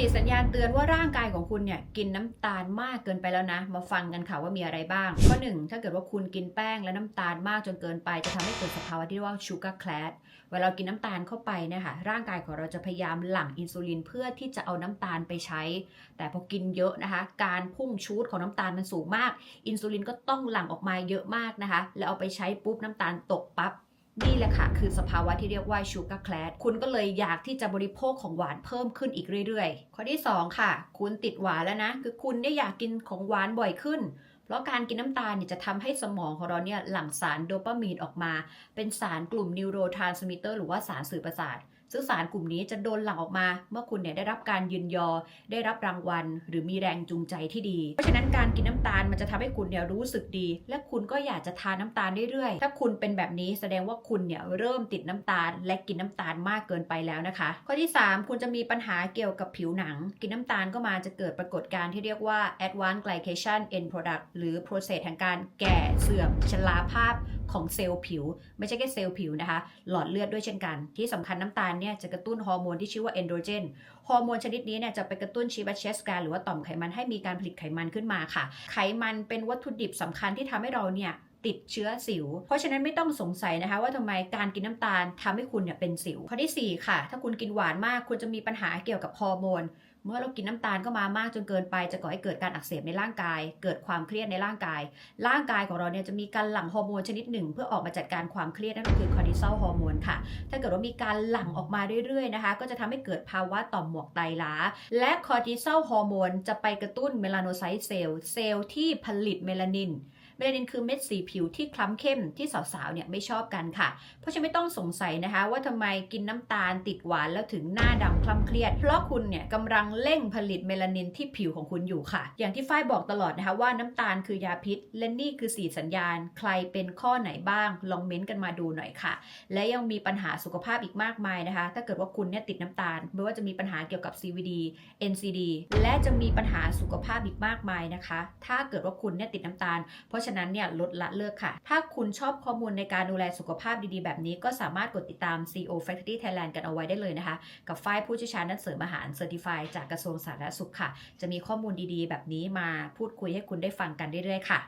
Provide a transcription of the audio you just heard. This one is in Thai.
4 สัญญาณเตือนว่าร่างกายของคุณเนี่ยกินน้ำตาลมากเกินไปแล้วนะ มาฟังกันค่ะว่ามีอะไรบ้าง ข้อ 1 ถ้าเกิดว่าคุณกินแป้งและน้ำตาลมากจนเกินไป จะทำให้เกิดสภาวะที่เรียกว่า sugar class เวลาเรากินน้ำตาลเข้าไปเนี่ยค่ะร่างกายของเราจะพยายามหลั่งอินซูลินเพื่อที่จะเอาน้ำตาลไปใช้ แต่พอกินเยอะนะคะ การพุ่งชูดของน้ำตาลมันสูงมาก อินซูลินก็ต้องหลั่งออกมาเยอะมากนะคะ แล้วเอาไปใช้ปุ๊บน้ำตาลตกปั๊บ นี่แหละค่ะ คือสภาวะที่เรียกว่าชูการ์แคลดคุณก็เลยอยากที่จะบริโภคของหวานเพิ่มขึ้นอีกเรื่อยๆ ข้อที่ 2 ค่ะ คุณติดหวานแล้วนะ คือคุณได้อยากกินของหวานบ่อยขึ้น เพราะการกินน้ำตาลเนี่ยจะทำให้สมองของเราเนี่ยหลั่งสารโดปามีนออกมา เป็นสารกลุ่มนิวโรทรานสมิเตอร์หรือว่าสารสื่อประสาท ซึ่งสารกลุ่มนี้จะโดนหลั่งออกมา เมื่อคุณเนี่ยได้รับการยืนยอ ได้รับรางวัล หรือมีแรงจูงใจที่ดี เพราะฉะนั้นการกินน้ำตาลมันจะทำให้คุณเนี่ยรู้สึกดี และคุณก็อยากจะทานน้ำตาลเรื่อยๆ ถ้าคุณเป็นแบบนี้แสดงว่าคุณเนี่ยเริ่มติดน้ำตาล และกินน้ำตาลมากเกินไปแล้วนะคะ ข้อที่ 3 คุณจะมีปัญหาเกี่ยวกับผิวหนัง กินน้ำตาลก็มาจะเกิดปรากฏการณ์ที่เรียกว่า advanced glycation end product หรือ process แห่งการแก่เสื่อมชราภาพ ของเซลล์ผิว ไม่ใช่แค่เซลล์ผิวนะคะ หลอดเลือดด้วยเช่นกัน ที่สำคัญน้ำตาลเนี่ยจะกระตุ้นฮอร์โมนที่ชื่อว่าเอนโดรเจน ฮอร์โมนชนิดนี้เนี่ยจะไปกระตุ้นชีวเชสกาหรือว่าต่อมไขมันให้มีการผลิตไขมันขึ้นมาค่ะ ไขมันเป็นวัตถุดิบสำคัญที่ทำให้เราเนี่ยติดเชื้อสิว เพราะฉะนั้นไม่ต้องสงสัยนะคะ ว่าทำไมการกินน้ำตาลทำให้คุณเนี่ยเป็นสิว ข้อทีสี่ 4 ค่ะ ถ้าคุณกินหวานมาก คุณจะมีปัญหาเกี่ยวกับฮอร์โมน เมื่อเรากินน้ำตาลก็มามากจนเกินไป จะก่อให้เกิดการอักเสบในร่างกาย เกิดความเครียดในร่างกาย ร่างกายของเราเนี่ยจะมีการหลั่งฮอร์โมนชนิดหนึ่ง เพื่อออกมาจัดการความเครียดนั่นก็คือคอร์ติซอลฮอร์โมนค่ะ ถ้าเกิดว่ามีการหลั่งออกมาเรื่อยๆนะคะ ก็จะทำให้เกิดภาวะต่อมหมวกไตล้า และคอร์ติซอลฮอร์โมนจะไปกระตุ้นเมลาโนไซต์เซลล์ เซลล์ที่ผลิตเมลานินเมลานินคือเม็ดสีผิวที่คล้ำเข้มที่สาวๆเนี่ยไม่ชอบกันค่ะ เพราะฉะนั้นไม่ต้องสงสัยนะคะ ว่าทำไมกินน้ำตาลติดหวานแล้วถึงหน้าดำคล้ำเครียด เพราะคุณเนี่ยกำลังเร่งผลิตเมลานินที่ผิวของคุณอยู่ค่ะ อย่างที่ฝ้ายบอกตลอดนะคะว่าน้ำตาลคือยาพิษ และนี่คือสีสัญญาณ ใครเป็นข้อไหนบ้าง ลองเม้นต์กันมาดูหน่อยค่ะ และยังมีปัญหาสุขภาพอีกมากมายนะคะ ถ้าเกิดว่าคุณเนี่ยติดน้ำตาล ไม่ว่าจะมีปัญหาเกี่ยวกับ CVD NCD และจะมีปัญหาสุขภาพอีกมากมายนะคะ ถ้าเกิดว่าคุณเนี่ยติดน้ำตาล เพราะฉะนั้นเนี่ยลดละเลิกค่ะ ถ้าคุณชอบข้อมูลในการดูแลสุขภาพดีๆ แบบนี้ก็สามารถกดติดตาม CO Factory Thailand กันเอาไว้ได้เลยนะคะ กับฝ่ายผู้เชี่ยวชาญด้านเสริมอาหารเซอร์ติฟายจากกระทรวงสาธารณสุขค่ะ จะมีข้อมูลดีๆ แบบนี้มาพูดคุยให้คุณได้ฟังกันเรื่อยๆค่ะ